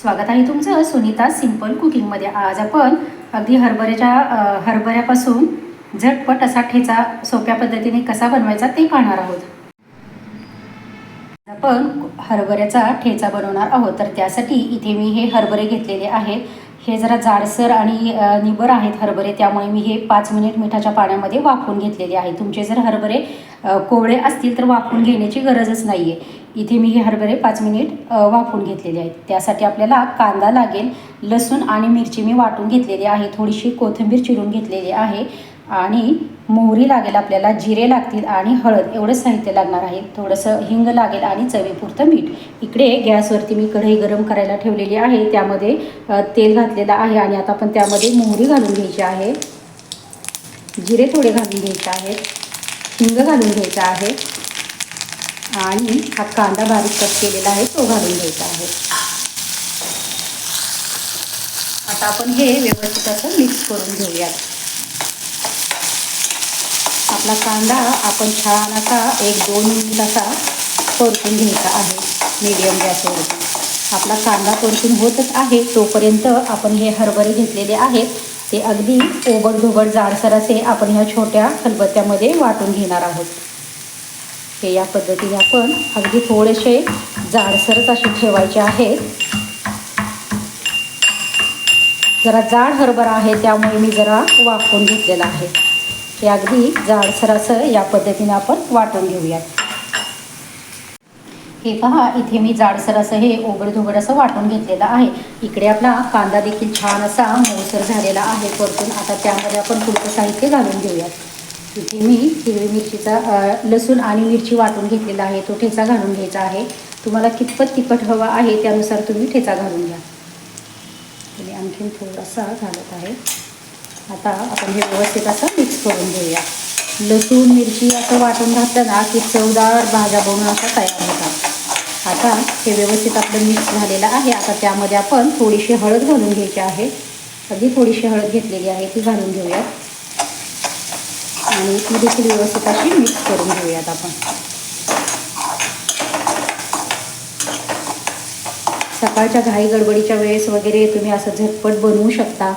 स्वागत आहे तुमचं सुनीता सिंपल कुकिंगमध्ये आज आपण अगदी हरभऱ्याच्या हरभऱ्यापासून झटपट असा ठेचा सोप्या पद्धतीने कसा बनवायचा ते पाहणार आहोत. आपण हरभऱ्याचा ठेचा बनवणार आहोत. तर त्यासाठी इथे मी हे हरभरे घेतलेले आहेत. हे जरा जाडसर आणि निबर आहेत हरभरे त्यामुळे मी हे पाच मिनिट मिठाच्या पाण्यामध्ये वाफवून घेतलेले आहे. तुमचे जर हरभरे कोवळे असतील तर वाफवून घेण्याची गरजच नाही आहे इथे मी हे हरभरे पाच मिनिट वाफवून घेतलेले आहेत. त्यासाठी आपल्याला कांदा लागेल लसूण आणि मिरची मी वाटून घेतलेली आहे. थोडीशी कोथिंबीर चिरून घेतलेली आहे. आणि मोहरी लागेल आपल्याला जिरे लागतील आणि हळद एवढं साहित्य लागणार आहे. थोडंसं हिंग लागेल आणि चवीपुरतं मीठ. इकडे गॅसवरती मी कढई गरम करायला ठेवलेली आहे. त्यामध्ये तेल घातलेलं आहे आणि आता आपण त्यामध्ये मोहरी घालून घ्यायची आहे. जिरे थोडे घालून घ्यायचे आहेत. हिंग घालून घ्यायचा आहे. आणि हा कांदा बारीक कट केलेला आहे तो घालून घ्यायचा आहे. आता आपण हे व्यवस्थित असं मिक्स करून घेऊयात. आपला कांदा आपण छान असा एक दोन मिनिट असा परतून घ्यायचा आहे मीडियम गॅसवर. आपला कांदा परतून होतच आहे तोपर्यंत आपण हे हरभरे घेतलेले आहेत. ते अगदी ओबडधोबड जाडसर असे आपण ह्या छोट्या खलबत्त्यामध्ये वाटून घेणार आहोत. हे या पद्धतीने आपण अगदी थोडेसे जाडसरच असे ठेवायचे आहेत. जरा जाड हरभरा आहे त्यामुळे मी जरा वाफवून घेतलेला आहे. हे अगदी जाडसर असं या पद्धतीने आपण वाटून घेऊयात. हे पहा इथे मी जाडसर असं हे ओबडधोबड असं वाटून घेतलेलं आहे. इकडे आपला कांदा देखील छान असा मोसर झालेला आहे परतून आता त्यामध्ये आपण पुढचं साहित्य घालून घेऊयात. इथे मी हिरवी मिरचीचा लसूण आणि मिरची वाटून घेतलेला आहे. तो ठेचा घालून घ्यायचा आहे. तुम्हाला कितपत तिखट हवा आहे त्यानुसार तुम्ही ठेचा घालून घ्या. आणखीन थोडासा घालत आहे. आता आपण हे व्यवस्थित असं मिक्स करून घेऊया. लसूण मिरची असं वाटून घातलं ना की चवदार भाज्या बनवून असं तयार होतात. आता हे व्यवस्थित आपलं मिक्स झालेलं आहे. आता त्यामध्ये आपण थोडीशी हळद घालून घ्यायची आहे. अगदी थोडीशी हळद घेतलेली आहे ती घालून घेऊयात. आणि ती देखील व्यवस्थित अशी मिक्स करून घेऊयात आपण. सकाळच्या घाई गडबडीच्या वेळेस वगैरे तुम्ही असं झटपट बनवू शकता.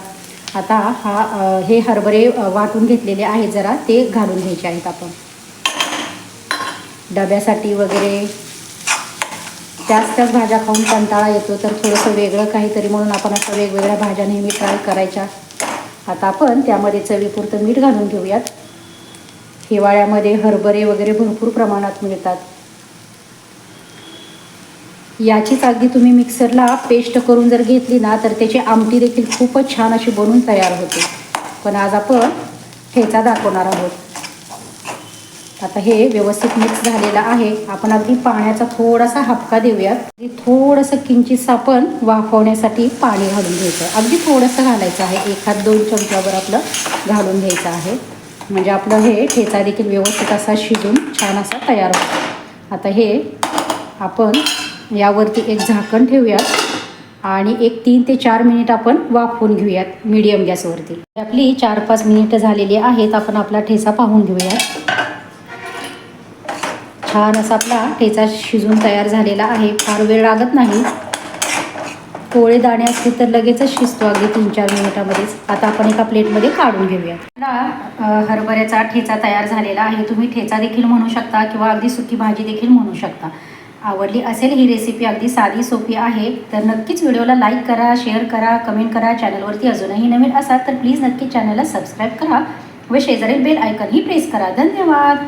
आता हा हे हरभरे वाटून घेतलेले आहेत जरा ते घालून घ्यायचे आहेत आपण. डब्यासाठी वगैरे. त्याच त्याच भाज्या खाऊन कंटाळा येतो तर थोडंसं वेगळं काहीतरी म्हणून आपण असं वेगवेगळ्या भाज्या नेहमी ट्राय करायच्या. आता आपण त्यामध्ये चवीपुरतं मीठ घालून घेऊयात. हिवाळ्यामध्ये हरभरे वगैरे भरपूर प्रमाणात मिळतात. याचीच अगदी तुम्ही मिक्सरला पेस्ट करून जर घेतली ना तर त्याची आमटी देखील खूपच छान अशी बनून तयार होते. पण आज आपण ठेचा दाखवणार आहोत. आता हे व्यवस्थित मिक्स झालेलं आहे. आपण अगदी पाण्याचा थोडासा हपका देऊयात. अगदी थोडंसं किंचित आपण वाफवण्यासाठी पाणी घालून घ्यायचं. अगदी थोडंसं घालायचं आहे. एखाद दोन चमच्यावर आपलं घालून घ्यायचं आहे. म्हणजे आपलं हे ठेचा देखील व्यवस्थित असा शिजून छान असा तयार होतो. आता हे आपण यावरती एक झाकण ठेवूयात. आणि एक तीन ते चार मिनिट आपण वाफवून घेऊयात मीडियम गॅसवरती. आपली चार पाच मिनिटं झालेली आहेत. आपण आपला ठेचा पाहून घेऊयात. छान असा आपला ठेचा शिजून तयार झालेला आहे. फार वेळ लागत नाही. कोळे दाणे असतील तर लगेचच शिजतो अगदी तीन चार मिनिटामध्येच. आता आपण एका प्लेटमध्ये काढून घेऊया आपला हरभऱ्याचा ठेचा तयार झालेला आहे. तुम्ही ठेचा देखील म्हणू शकता किंवा अगदी सुकी भाजी देखील म्हणू शकता. आवडली असेल ही रेसिपी अगदी साधी सोपी आहे तर नक्कीच व्हिडिओला लाईक करा शेअर करा कमेंट करा. चॅनलवरती अजूनही नवीन असाल तर प्लीज नक्की चॅनलला सबस्क्राईब करा. व शेजारील बेल आयकनही प्रेस करा. धन्यवाद!